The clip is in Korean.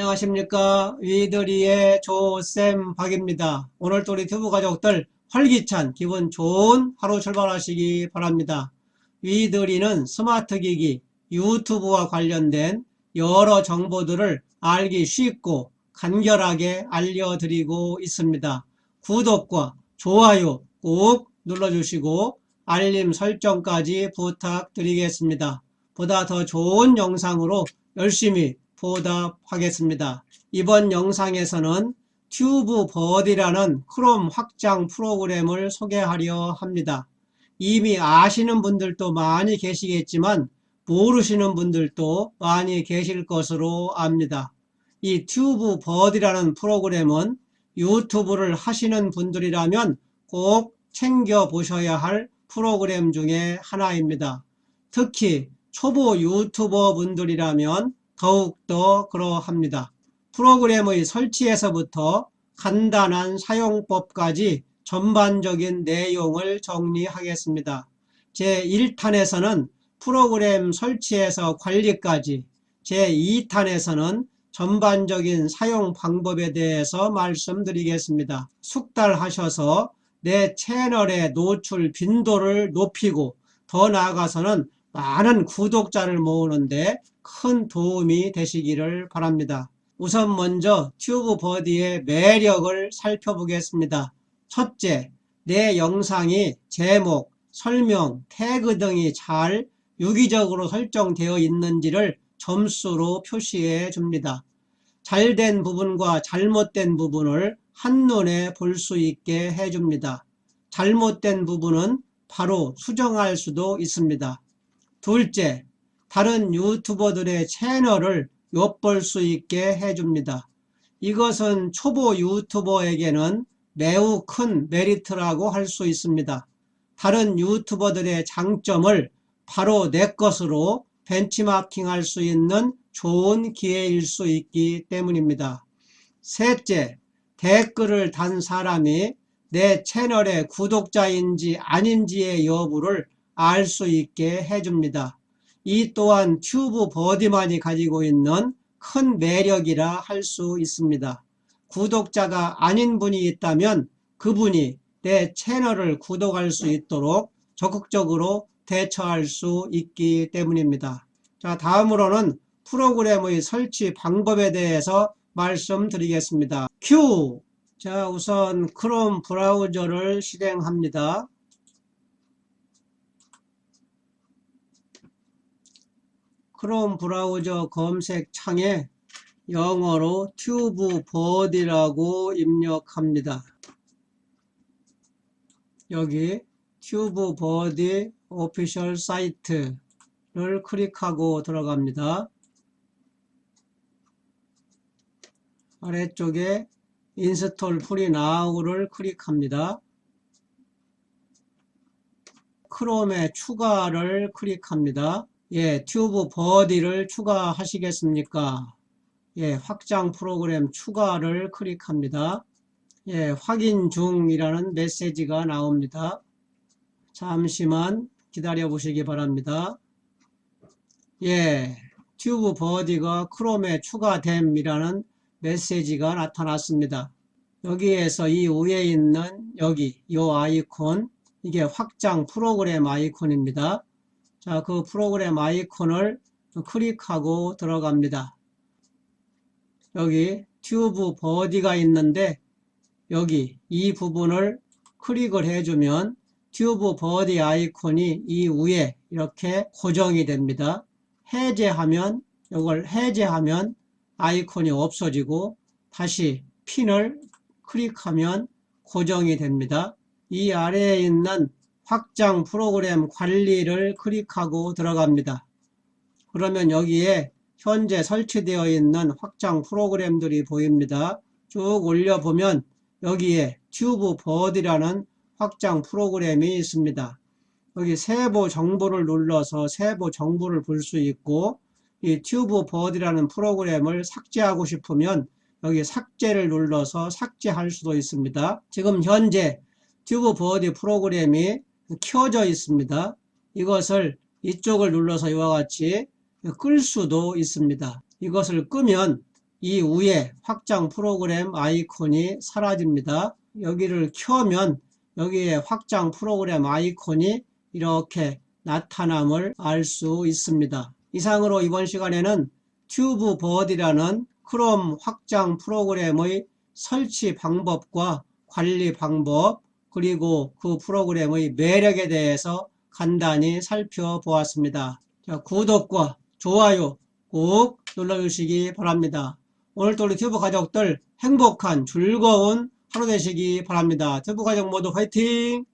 안녕하십니까 위드리의 조쌤 박입니다. 오늘 또 우리 튜브 가족들 활기찬 기분 좋은 하루 출발하시기 바랍니다. 위드리는 스마트 기기 유튜브와 관련된 여러 정보들을 알기 쉽고 간결하게 알려드리고 있습니다. 구독과 좋아요 꼭 눌러주시고 알림 설정까지 부탁드리겠습니다. 보다 더 좋은 영상으로 열심히 보답하겠습니다. 이번 영상에서는 튜브 버디라는 크롬 확장 프로그램을 소개하려 합니다. 이미 아시는 분들도 많이 계시겠지만 모르시는 분들도 많이 계실 것으로 압니다. 이 튜브 버디라는 프로그램은 유튜브를 하시는 분들이라면 꼭 챙겨 보셔야 할 프로그램 중에 하나입니다. 특히 초보 유튜버 분들이라면 더욱더 그러합니다. 프로그램의 설치에서부터 간단한 사용법까지 전반적인 내용을 정리하겠습니다. 제1탄에서는 프로그램 설치에서 관리까지, 제2탄에서는 전반적인 사용 방법에 대해서 말씀드리겠습니다. 숙달하셔서 내 채널의 노출 빈도를 높이고 더 나아가서는 많은 구독자를 모으는데 큰 도움이 되시기를 바랍니다. 우선 먼저 튜브 버디의 매력을 살펴보겠습니다. 첫째, 내 영상이 제목, 설명, 태그 등이 잘 유기적으로 설정되어 있는지를 점수로 표시해 줍니다. 잘된 부분과 잘못된 부분을 한눈에 볼 수 있게 해줍니다. 잘못된 부분은 바로 수정할 수도 있습니다. 둘째, 다른 유튜버들의 채널을 엿볼 수 있게 해줍니다. 이것은 초보 유튜버에게는 매우 큰 메리트라고 할 수 있습니다. 다른 유튜버들의 장점을 바로 내 것으로 벤치마킹 할 수 있는 좋은 기회일 수 있기 때문입니다. 셋째, 댓글을 단 사람이 내 채널의 구독자인지 아닌지의 여부를 알 수 있게 해줍니다. 이 또한 튜브 버디만이 가지고 있는 큰 매력이라 할 수 있습니다. 구독자가 아닌 분이 있다면 그분이 내 채널을 구독할 수 있도록 적극적으로 대처할 수 있기 때문입니다. 자, 다음으로는 프로그램의 설치 방법에 대해서 말씀드리겠습니다. 큐! 자, 우선 크롬 브라우저를 실행합니다. 크롬 브라우저 검색 창에 영어로 튜브 버디라고 입력합니다. 여기 튜브 버디 오피셜 사이트를 클릭하고 들어갑니다. 아래쪽에 인스톨 프리 나우를 클릭합니다. 크롬에 추가를 클릭합니다. 예, 튜브 버디를 추가하시겠습니까? 예, 확장 프로그램 추가를 클릭합니다. 예, 확인 중이라는 메시지가 나옵니다. 잠시만 기다려 보시기 바랍니다. 예, 튜브 버디가 크롬에 추가됨이라는 메시지가 나타났습니다. 여기에서 이 위에 있는 여기 이 아이콘 이게 확장 프로그램 아이콘입니다. 자, 그 프로그램 아이콘을 클릭하고 들어갑니다. 여기 튜브 버디가 있는데 여기 이 부분을 클릭을 해주면 튜브 버디 아이콘이 이 위에 이렇게 고정이 됩니다. 해제하면 이걸 해제하면 아이콘이 없어지고 다시 핀을 클릭하면 고정이 됩니다. 이 아래에 있는 확장 프로그램 관리를 클릭하고 들어갑니다. 그러면 여기에 현재 설치되어 있는 확장 프로그램들이 보입니다. 쭉 올려보면 여기에 튜브 버디라는 확장 프로그램이 있습니다. 여기 세부 정보를 눌러서 세부 정보를 볼 수 있고 이 튜브 버디라는 프로그램을 삭제하고 싶으면 여기 삭제를 눌러서 삭제할 수도 있습니다. 지금 현재 튜브 버디 프로그램이 켜져 있습니다. 이것을 이쪽을 눌러서 이와 같이 끌 수도 있습니다. 이것을 끄면 이 위에 확장 프로그램 아이콘이 사라집니다. 여기를 켜면 여기에 확장 프로그램 아이콘이 이렇게 나타남을 알 수 있습니다. 이상으로 이번 시간에는 튜브 버디라는 크롬 확장 프로그램의 설치 방법과 관리 방법 그리고 그 프로그램의 매력에 대해서 간단히 살펴보았습니다. 자, 구독과 좋아요 꼭 눌러주시기 바랍니다. 오늘도 우리 튜브 가족들 행복한 즐거운 하루 되시기 바랍니다. 튜브 가족 모두 화이팅!